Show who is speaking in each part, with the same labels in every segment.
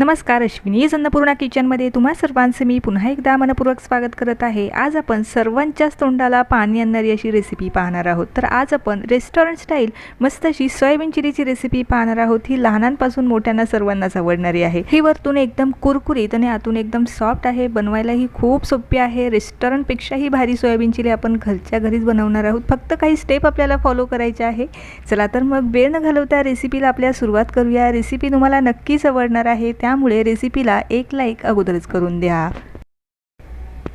Speaker 1: नमस्कार अश्विनी. अन्नपूर्णा किचनमध्ये तुम्हा सर्वांचं मी पुन्हा एकदा मनपूर्वक स्वागत करत आहे. आज आपण सर्वांच्याच तोंडाला पाणी आणणारी अशी रेसिपी पाहणार आहोत. तर आज आपण रेस्टॉरंट स्टाईल मस्त अशी सोयाबीन चिरीची रेसिपी पाहणार आहोत. ही लहानांपासून मोठ्यांना सर्वांनाच आवडणारी आहे. ही वरतून एकदम कुरकुरीत आणि आतून एकदम सॉफ्ट आहे. बनवायलाही खूप सोपी आहे. रेस्टॉरंटपेक्षाही भारी सोयाबीन चिली आपण घरच्या घरीच बनवणार आहोत. फक्त काही स्टेप आपल्याला फॉलो करायचे आहे. चला तर मग वेळ न घालवता रेसिपीला आपल्या सुरुवात करूया. रेसिपी तुम्हाला नक्कीच आवडणार आहे. त्या त्यामुळे रेसिपीला एक लाईक अगोदरच करून द्या.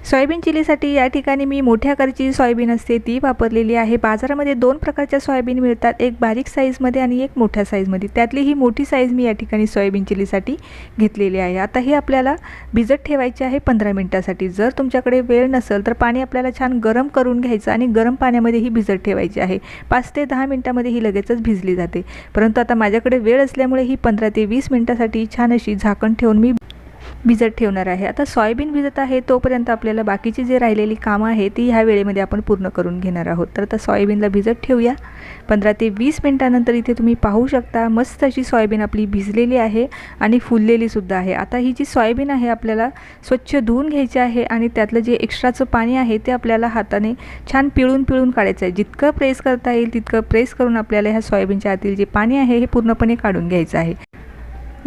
Speaker 1: सोयाबीन चिलीसाठी या ठिकाणी मी मोठ्या आकारची सोयाबीन असते. ती वापरलेली आहे. बाजारामध्ये दोन प्रकारच्या सोयाबीन मिळतात. एक बारीक साईजमध्ये आणि एक मोठ्या साईजमध्ये. त्यातली ही मोठी साईज मी या ठिकाणी सोयाबीन चिलीसाठी घेतलेली आहे. आता ही आपल्याला भिजत ठेवायची आहे पंधरा मिनटासाठी. जर तुमच्याकडे वेळ नसेल तर पाणी आपल्याला छान गरम करून घ्यायचं आणि गरम पाण्यामध्ये ही भिजत ठेवायची आहे. पाच ते दहा मिनटामध्ये ही लगेचच भिजली जाते. परंतु आता माझ्याकडे वेळ असल्यामुळे ही पंधरा ते वीस मिनटासाठी छान अशी झाकण ठेवून मी भिजत ठेवणार आहे. आता सोयाबीन भिजत आहे तोपर्यंत आपल्याला बाकीची जे राहिलेली कामं आहे ती ह्या वेळेमध्ये आपण पूर्ण करून घेणार आहोत. तर आता सोयाबीनला भिजत ठेवूया. पंधरा ते वीस मिनटानंतर इथे तुम्ही पाहू शकता मस्त अशी सोयाबीन आपली भिजलेली आहे आणि फुललेलीसुद्धा आहे. आता ही जी सोयाबीन आहे आपल्याला स्वच्छ धुवून घ्यायची आहे आणि त्यातलं जे एक्स्ट्राचं पाणी आहे ते आपल्याला हाताने छान पिळून पिळून काढायचं आहे. जितकं प्रेस करता येईल तितकं प्रेस करून आपल्याला ह्या सोयाबीनच्या आतील जे पाणी आहे हे पूर्णपणे काढून घ्यायचं आहे.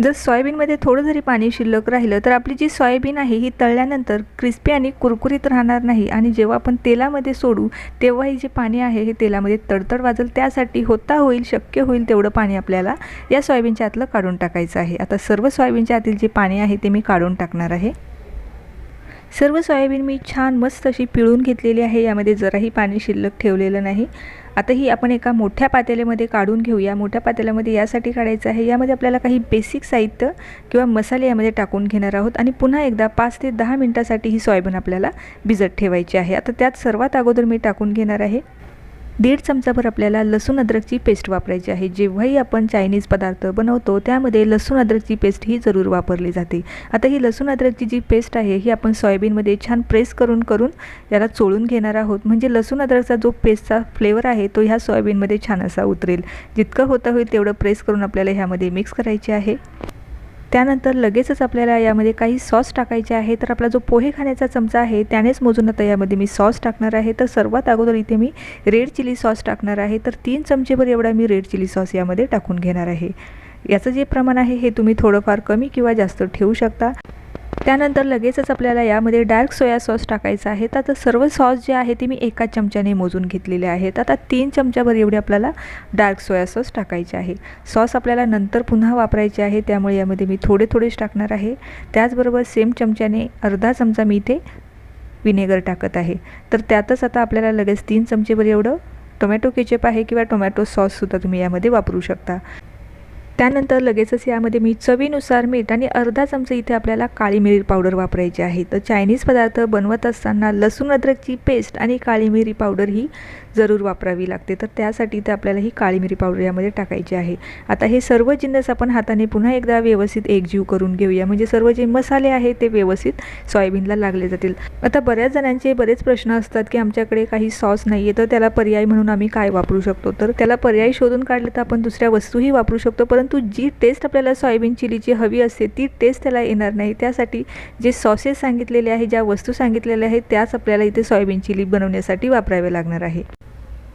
Speaker 1: जर सोयाबीनमध्ये थोडं जरी पाणी शिल्लक राहिलं तर आपली जी सोयाबीन आहे ही तळल्यानंतर क्रिस्पी आणि कुरकुरीत राहणार नाही. आणि जेव्हा आपण तेलामध्ये सोडू तेव्हाही जे पाणी आहे हे तेलामध्ये तडतड वाजेल त्यासाठी होता होईल शक्य होईल तेवढं पाणी आपल्याला या सोयाबीनच्या आतलं काढून टाकायचं आहे. आता सर्व सोयाबीनच्या आतील जे पाणी आहे ते मी काढून टाकणार आहे. सर्व सोयाबीन मी छान मस्त अशी पिळून घेतलेली आहे यामध्ये जराही पाणी शिल्लक ठेवलेलं नाही. आता ही आपण एका मोठ्या पातेल्यामध्ये काढून घेऊया. मोठ्या पातेल्यामध्ये यासाठी काढायचं आहे. यामध्ये आपल्याला काही बेसिक साहित्य किंवा मसाले यामध्ये टाकून घेणार आहोत. आणि पुन्हा एकदा पाच ते दहा मिनटासाठी ही सोयाबीन आपल्याला भिजत ठेवायची आहे. आता त्यात सर्वात अगोदर मी टाकून घेणार आहे दीड चमचाभर आपल्याला लसूण अद्रकची पेस्ट वापरायची आहे. जेव्हाही आपण चायनीज पदार्थ बनवतो त्यामध्ये लसूण अद्रकची पेस्ट ही जरूर वापरली जाते. आता ही लसूण अद्रकची जी पेस्ट आहे ही आपण सोयाबीनमध्ये छान प्रेस करून करून याला चोळून घेणार आहोत. म्हणजे लसूण अद्रकचा जो पेस्टचा फ्लेवर आहे तो ह्या सोयाबीनमध्ये छान असा उतरेल. जितकं होतं होईल तेवढं प्रेस करून आपल्याला ह्यामध्ये मिक्स करायचे आहे. त्यानंतर लगेचच आपल्याला यामध्ये काही सॉस टाकायचे आहे. तर आपला जो पोहे खाण्याचा चमचा आहे त्यानेच मोजून आता यामध्ये मी सॉस टाकणार आहे. तर सर्वात अगोदर इथे मी रेड चिली सॉस टाकणार आहे. तर तीन चमचेभर एवढा मी रेड चिली सॉस यामध्ये टाकून घेणार आहे. याचं जे प्रमाण आहे हे तुम्ही थोडंफार कमी किंवा जास्त ठेवू शकता. त्यानंतर लगेचच आपल्याला यामध्ये डार्क सोया सॉस टाकायचा आहे. तर आता सर्व सॉस जे आहे ते मी एका चमच्याने मोजून घेतलेले आहेत. आता तीन चमच्याभर एवढे आपल्याला डार्क सोया सॉस टाकायचे आहे. सॉस आपल्याला नंतर पुन्हा वापरायचे आहे त्यामुळे यामध्ये मी थोडे थोडेच टाकणार आहे. त्याचबरोबर सेम चमच्याने अर्धा चमचा मी इथे विनेगर टाकत आहे. तर त्यातच आता आपल्याला लगेच तीन चमचेभर एवढं टोमॅटो केचप आहे किंवा टोमॅटो सॉससुद्धा तुम्ही यामध्ये वापरू शकता. त्यानंतर लगेचच यामध्ये मी चवीनुसार मीठ आणि अर्धा चमचा इथे आपल्याला काळी मिरी पावडर वापरायची आहे. तर चायनीज पदार्थ बनवत असताना लसूण अद्रकची पेस्ट आणि काळी मिरी पावडर ही जरूर वापरावी लागते. तर त्यासाठी ते आपल्याला ही काळी मिरी पावडर यामध्ये टाकायची आहे. आता हे सर्व जिन्नस आपण हाताने पुन्हा एकदा व्यवस्थित एकजीव करून घेऊया. म्हणजे सर्व जे मसाले आहेत ते व्यवस्थित सोयाबीनला लागले जातील. आता बऱ्याच जणांचे बरेच प्रश्न असतात की आमच्याकडे काही सॉस नाही आहे तर त्याला पर्याय म्हणून आम्ही काय वापरू शकतो? तर त्याला पर्याय शोधून काढले तर आपण दुसऱ्या वस्तूही वापरू शकतो. परंतु जी टेस्ट आपल्याला सोयाबीन चिलीची हवी असते ती टेस्ट त्याला येणार नाही. त्यासाठी जे सॉसेस सांगितलेले आहे ज्या वस्तू सांगितलेल्या आहेत त्याच आपल्याला इथे सोयाबीन चिली बनवण्यासाठी वापरावे लागणार आहे.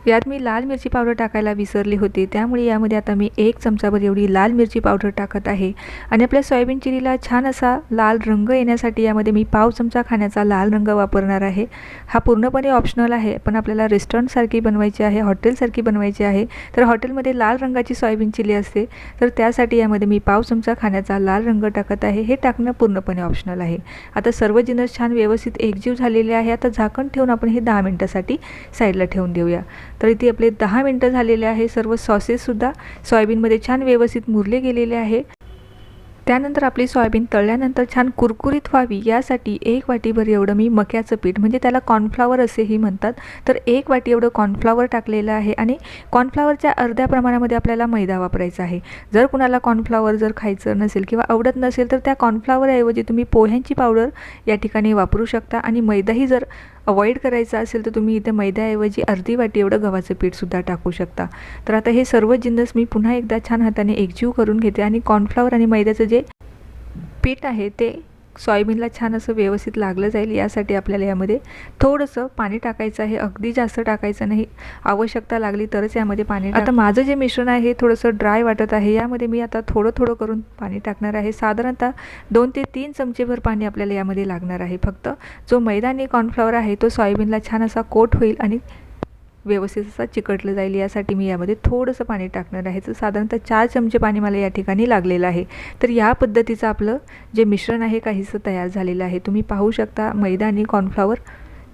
Speaker 1: यात मी लाल मिरची पावडर टाकायला विसरली होती. त्यामुळे यामध्ये आता मी एक चमचाभर एवढी लाल मिरची पावडर टाकत आहे. आणि आपल्या सोयाबीन चिलीला छान असा लाल रंग येण्यासाठी यामध्ये मी पाव चमचा खाण्याचा लाल रंग वापरणार आहे. हा पूर्णपणे ऑप्शनल आहे पण आपल्याला रेस्टॉरंटसारखी बनवायची आहे हॉटेलसारखी बनवायची आहे तर हॉटेलमध्ये लाल रंगाची सोयाबीन चिली असते तर त्यासाठी यामध्ये मी पाव चमचा खाण्याचा लाल रंग टाकत आहे. हे टाकणं पूर्णपणे ऑप्शनल आहे. आता सर्व जिनस छान व्यवस्थित एकजीव झालेले आहे आता झाकण ठेवून आपण हे दहा मिनटासाठी साईडला ठेवून देऊया. तर इथे आपले दहा मिनटं झालेले आहे. सर्व सॉसेससुद्धा सोयाबीनमध्ये छान व्यवस्थित मुरले गेलेले आहे. त्यानंतर आपली सोयाबीन तळल्यानंतर छान कुरकुरीत व्हावी यासाठी एक वाटीभर एवढं मी मक्याचं पीठ म्हणजे त्याला कॉर्नफ्लावर असेही म्हणतात तर एक वाटी एवढं कॉर्नफ्लावर टाकलेलं आहे आणि कॉर्नफ्लावरच्या अर्ध्या प्रमाणामध्ये आपल्याला मैदा वापरायचा आहे. जर कुणाला कॉर्नफ्लावर जर खायचं नसेल किंवा आवडत नसेल तर त्या कॉर्नफ्लावरऐवजी तुम्ही पोह्यांची पावडर या ठिकाणी वापरू शकता आणि मैदाही जर अवॉइड करायचं असेल तर तुम्ही इथे मैद्याऐवजी अर्धी वाटी एवढं गव्हाचं पीठसुद्धा टाकू शकता. तर आता हे सर्व जिन्नस मी पुन्हा एकदा छान हाताने एकजीव करून घेते आणि कॉर्नफ्लावर आणि मैद्याचं जे पीठ आहे ते सॉयाबीनला छान असं व्यवस्थित लागलं जाईल यासाठी आपल्याला यामध्ये थोडंसं पाणी टाकायचं आहे. अगदी जास्त टाकायचं नाही. आवश्यकता लागली तरच यामध्ये पाणी आता माझं जे मिश्रण आहे हे थोडंसं ड्राय वाटत आहे. यामध्ये मी आता थोडं थोडं करून पाणी टाकणार आहे. साधारणतः दोन ते तीन चमचेभर पाणी आपल्याला यामध्ये लागणार आहे. फक्त जो मैदानी कॉर्नफ्लॉवर आहे तो सॉयाबीनला छान असा कोट होईल आणि व्यवस्थित असा चिकटलं जाईल यासाठी मी यामध्ये थोडंसं पाणी टाकणार आहे. तर साधारणतः चार चमचे पाणी मला या ठिकाणी लागलेलं आहे. तर या पद्धतीचं आपलं जे मिश्रण आहे काहीसं तयार झालेलं आहे. तुम्ही पाहू शकता मैदा आणि कॉर्नफ्लॉवर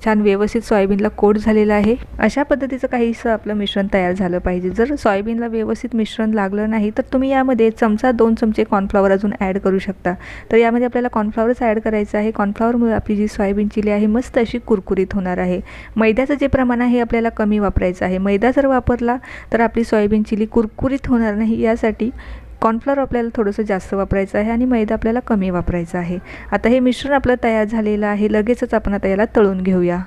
Speaker 1: छान व्यवस्थित सोयाबीनला कोट झालेला आहे. अशा पद्धतीचं काहीसं आपलं मिश्रण तयार झालं पाहिजे. जर सोयाबीनला व्यवस्थित मिश्रण लागलं नाही तर तुम्ही यामध्ये चमचा दोन चमचे कॉर्नफ्लॉवर अजून ॲड करू शकता. तर यामध्ये आपल्याला कॉर्नफ्लॉवरच ॲड करायचं आहे. कॉर्नफ्लॉवरमुळे आपली जी सोयाबीन चिली आहे मस्त अशी कुरकुरीत होणार आहे. मैद्याचं जे प्रमाण आहे आपल्याला कमी वापरायचं आहे. मैदा जर वापरला तर आपली सोयाबीन चिली कुरकुरीत होणार नाही. यासाठी कॉर्नफ्लॉवर आपल्याला थोडंसं जास्त वापरायचं आहे आणि मैदा आपल्याला कमी वापरायचा आहे. आता हे मिश्रण आपलं तयार झालेलं आहे. लगेचच आपण आता याला तळून घेऊया.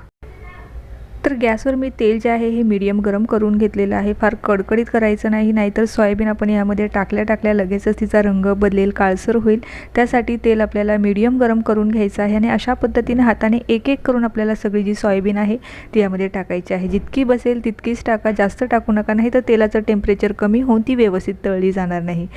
Speaker 1: तर गॅसवर मी तेल जे आहे हे मीडियम गरम करून घेतलेलं आहे. फार कडकडीत करायचं नाही नाहीतर सोयाबीन आपण यामध्ये टाकल्या टाकल्या लगेचच तिचा रंग बदलेल काळसर होईल. त्यासाठी तेल आपल्याला मीडियम गरम करून घ्यायचं आहे आणि अशा पद्धतीने हाताने एक एक करून आपल्याला सगळी जी सोयाबीन आहे ती यामध्ये टाकायची आहे. जितकी बसेल तितकीच टाका जास्त टाकू नका नाही तर तेलाचं टेम्परेचर कमी होऊन ती व्यवस्थित तळली जाणार नाही.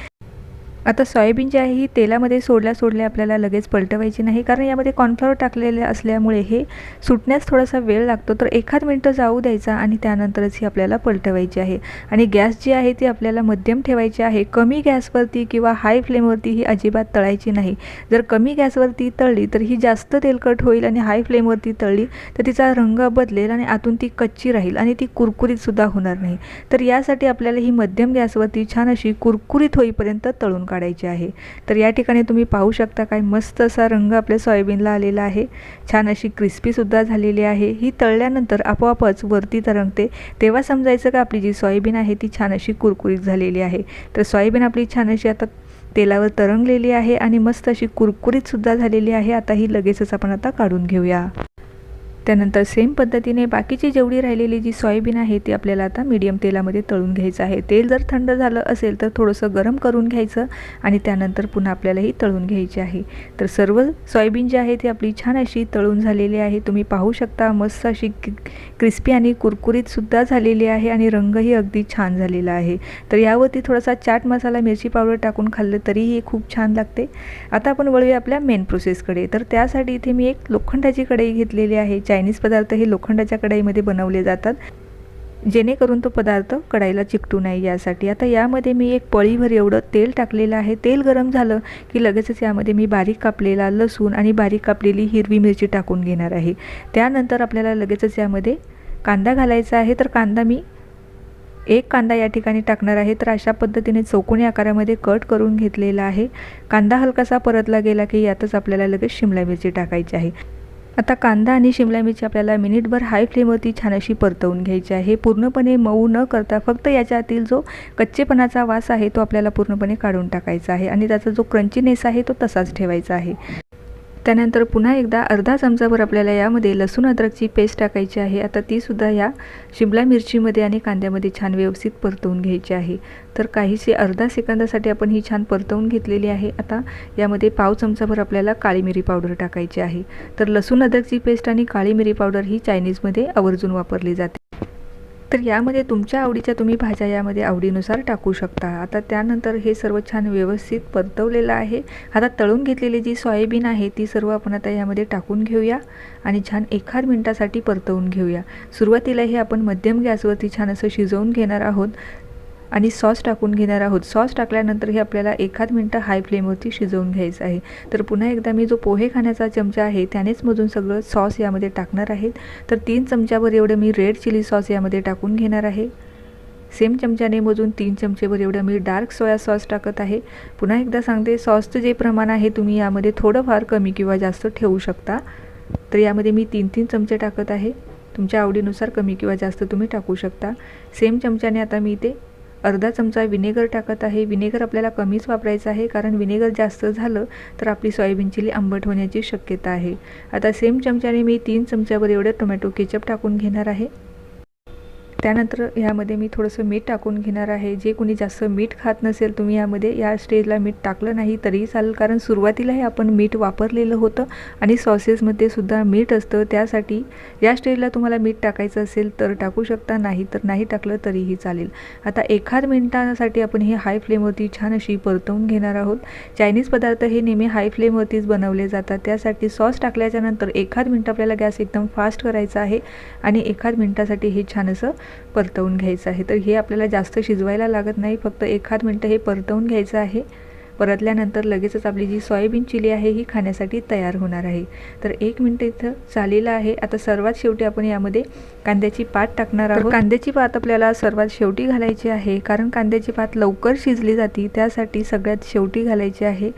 Speaker 1: आता सोयाबीन जी आहे ही तेलामध्ये सोडल्या सोडल्या आपल्याला लगेच पलटवायची नाही. कारण यामध्ये कॉर्नफ्लॉवर टाकलेले असल्यामुळे हे सुटण्यास थोडासा वेळ लागतो. तर एखाद मिनटं जाऊ द्यायचा आणि त्यानंतरच ही आपल्याला पलटवायची आहे. आणि गॅस जी आहे ती आपल्याला मध्यम ठेवायची आहे. कमी गॅसवरती किंवा हाय फ्लेमवरती ही अजिबात तळायची नाही. जर कमी गॅसवरती तळली तर ही जास्त तेलकट होईल आणि हाय फ्लेमवरती तळली तर तिचा रंग बदलेल आणि आतून ती कच्ची राहील आणि ती कुरकुरीतसुद्धा होणार नाही. तर यासाठी आपल्याला ही मध्यम गॅसवरती छान अशी कुरकुरीत होईपर्यंत तळून काढायची आहे. तर या ठिकाणी तुम्ही पाहू शकता काय मस्त असा रंग आपल्या सोयाबीनला आलेला आहे. छान अशी क्रिस्पीसुद्धा झालेली आहे. ही तळल्यानंतर आपोआपच वरती तरंगते. तेव्हा समजायचं का आपली जी सोयाबीन आहे ती छान अशी कुरकुरीत झालेली आहे. तर सोयाबीन आपली छान अशी आता तेलावर तरंगलेली आहे आणि मस्त अशी कुरकुरीतसुद्धा झालेली आहे. आता ही लगेचच आपण आता काढून घेऊया. त्यानंतर सेम पद्धतीने बाकीची जेवढी राहिलेली जी सोयाबीन आहे ती आपल्याला आता मीडियम तेलामध्ये तळून घ्यायचं आहे. तेल जर थंड झालं असेल तर थोडंसं गरम करून घ्यायचं आणि त्यानंतर पुन्हा आपल्यालाही तळून घ्यायची आहे. तर सर्व सोयाबीन जी आहे ती आपली छान अशी तळून झालेली आहे. तुम्ही पाहू शकता मस्त अशी क्रिस्पी आणि कुरकुरीतसुद्धा झालेली आहे आणि रंगही अगदी छान झालेला आहे. तर यावरती थोडासा चाट मसाला मिरची पावडर टाकून खाल्लं तरीही खूप छान लागते. आता आपण वळूया आपल्या मेन प्रोसेसकडे तर त्यासाठी इथे मी एक लोखंडाची कढई घेतलेली आहे. चायनीज पदार्थ हे लोखंडाच्या कढाईमध्ये बनवले जातात. जेणेकरून तो पदार्थ कढाईला चिकटू नाही यासाठी. आता यामध्ये मी एक पळीभर एवढं तेल टाकलेलं आहे. तेल गरम झालं की लगेचच यामध्ये मी बारीक कापलेला लसूण आणि बारीक कापलेली हिरवी मिरची टाकून घेणार आहे. त्यानंतर आपल्याला लगेचच यामध्ये कांदा घालायचा आहे. तर कांदा मी एक कांदा या ठिकाणी टाकणार आहे. तर अशा पद्धतीने चौकोनी आकारामध्ये कट करून घेतलेला आहे. कांदा हलकासा परतला गेला की यातच आपल्याला लगेच शिमला मिरची टाकायची आहे. आता कांदा आणि शिमला मिरची आपल्याला मिनिटभर हाय फ्लेमवरती छान अशी परतवून घ्यायची आहे. पूर्णपणे मऊ न करता फक्त याच्यातील जो कच्चेपणाचा वास आहे तो आपल्याला पूर्णपणे काढून टाकायचा आहे. आणि त्याचा जो क्रंचीनेस आहे तो तसाच ठेवायचा आहे. त्यानंतर पुन्हा एकदा अर्धा चमचाभर आपल्याला यामध्ये लसूण अद्रकची पेस्ट टाकायची आहे. आता तीसुद्धा या शिमला मिरचीमध्ये आणि कांद्यामध्ये छान व्यवस्थित परतवून घ्यायची आहे. तर काहीशी अर्धा सेकंदासाठी आपण ही छान परतवून घेतलेली आहे. आता यामध्ये पाव चमचाभर आपल्याला काळी मिरी पावडर टाकायची आहे. तर लसूण अद्रकची पेस्ट आणि काळी मिरी पावडर ही चायनीजमध्ये आवर्जून वापरली जाते. तर यामध्ये तुमच्या आवडीच्या तुम्ही भाज्या यामध्ये आवडीनुसार टाकू शकता. आता त्यानंतर हे सर्व छान व्यवस्थित परतवलेलं आहे. आता तळून घेतलेली जी सोयाबीन आहे ती सर्व आपण आता यामध्ये टाकून घेऊया आणि छान एखाद मिनटासाठी परतवून घेऊया. सुरुवातीला हे आपण मध्यम गॅसवरती छान असं शिजवून घेणार आहोत. आणि सॉस टाकून घेणार आहोत. सॉस टाकल्यानंतर हे आपल्याला एखाद मिनटं हाय फ्लेमवरती शिजवून घ्यायचं आहे. तर पुन्हा एकदा मी जो पोहे खाण्याचा चमचा आहे त्यानेच मधून सगळं सॉस यामध्ये टाकणार आहेत तर तीन चमच्यावर एवढं मी रेड चिली सॉस यामध्ये टाकून घेणार आहे. सेम चमच्याने मोजून तीन चमचेवर एवढं मी डार्क सोया सॉस टाकत आहे. पुन्हा एकदा सांगते सॉसचं जे प्रमाण आहे तुम्ही यामध्ये थोडंफार कमी किंवा जास्त ठेवू शकता. तर यामध्ये मी तीन तीन चमचे टाकत आहे. तुमच्या आवडीनुसार कमी किंवा जास्त तुम्ही टाकू शकता. सेम चमच्याने आता मी ते अर्धा चमचा विनेगर टाकत आहे. विनेगर आपल्याला कमीच वापरायचं आहे कारण विनेगर जास्त झालं तर आपली सोयाबीन चिली आंबट होण्याची शक्यता आहे. आता सेम चमच्याने मी तीन चमच्यावर एवढं टोमॅटो केचप टाकून घेणार आहे. त्यानंतर ह्यामध्ये मी थोडंसं मीठ टाकून घेणार आहे. जे कोणी जास्त मीठ खात नसेल तुम्ही यामध्ये या स्टेजला मीठ टाकलं नाही तरीही चालेल. कारण सुरुवातीलाही आपण मीठ वापरलेलं होतं आणि सॉसेसमध्ये सुद्धा मीठ असतं. त्यासाठी या स्टेजला तुम्हाला मीठ टाकायचं असेल तर टाकू शकता. नाही तर नाही टाकलं तरीही चालेल. आता एखाद मिनिटासाठी आपण हे हाय फ्लेमवरती छान अशी परतवून घेणार आहोत. चायनीज पदार्थ हे नेहमी हाय फ्लेमवरतीच बनवले जातात. त्यासाठी सॉस टाकल्याच्या नंतर एखाद मिनटं आपल्याला गॅस एकदम फास्ट करायचा आहे आणि एखाद मिनटासाठी हे छान असं परतवून घ्यायचं आहे. तर हे आपल्याला जास्त शिजवायला लागत नाही. फक्त एखाद मिनटं हे परतवून घ्यायचं आहे. परतल्यानंतर लगेचच आपली जी सोयाबीन चिली आहे ही खाण्यासाठी तयार होणार आहे. तर एक मिनटं इथं झालेलं आहे. आता सर्वात शेवटी आपण यामध्ये कांद्याची पात टाकणार आहोत. कांद्याची पात आपल्याला सर्वात शेवटी घालायची आहे. कारण कांद्याची पात लवकर शिजली जाते त्यासाठी सगळ्यात शेवटी घालायची आहे.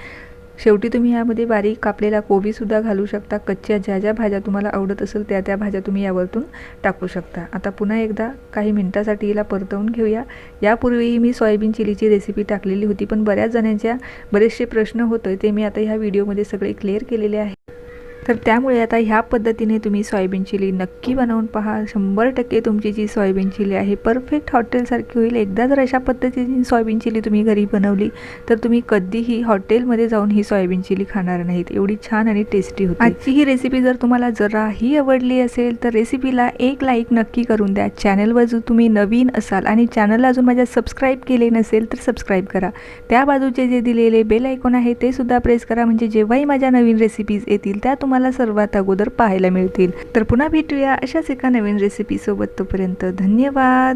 Speaker 1: शेवटी तुम्ही यामध्ये बारीक कापलेला कोबीसुद्धा घालू शकता. कच्च्या ज्या ज्या भाज्या तुम्हाला आवडत असेल त्या त्या भाज्या तुम्ही यावरतून टाकू शकता. आता पुन्हा एकदा काही मिनटासाठी हिला परतवून घेऊया. यापूर्वीही मी सोयाबीन चिलीची रेसिपी टाकलेली होती पण बऱ्याच जणांच्या बरेचसे प्रश्न होते ते मी आता ह्या व्हिडिओमध्ये सगळे क्लिअर केलेले आहे तर त्यामुळे आता ह्या पद्धतीने तुम्ही सोयाबीन चिली नक्की बनवून पहा शंभर टक्के तुमची जी सोयाबीन चिली आहे परफेक्ट हॉटेलसारखी होईल. एकदा जर अशा पद्धतीने सोयाबीन चिली तुम्ही घरी बनवली तर तुम्ही कधीही हॉटेलमध्ये जाऊन ही सोयाबीन चिली खाणार नाहीत. एवढी छान आणि टेस्टी होती. आजची ही रेसिपी जर तुम्हाला जराही आवडली असेल तर रेसिपीला एक लाईक नक्की करून द्या. चॅनलवर जर तुम्ही नवीन असाल आणि चॅनलला अजून माझ्या सबस्क्राईब केले नसेल तर सबस्क्राईब करा. त्या बाजूचे जे दिलेले बेल आयकॉन आहे ते सुद्धा प्रेस करा. म्हणजे जेव्हाही माझ्या नवीन रेसिपीज येतील त्या तुम्हाला तुम्हाला सर्वात अगोदर पाहायला मिळतील. तर पुन्हा भेटूया अशाच एका नवीन रेसिपीसोबत तोपर्यंत धन्यवाद.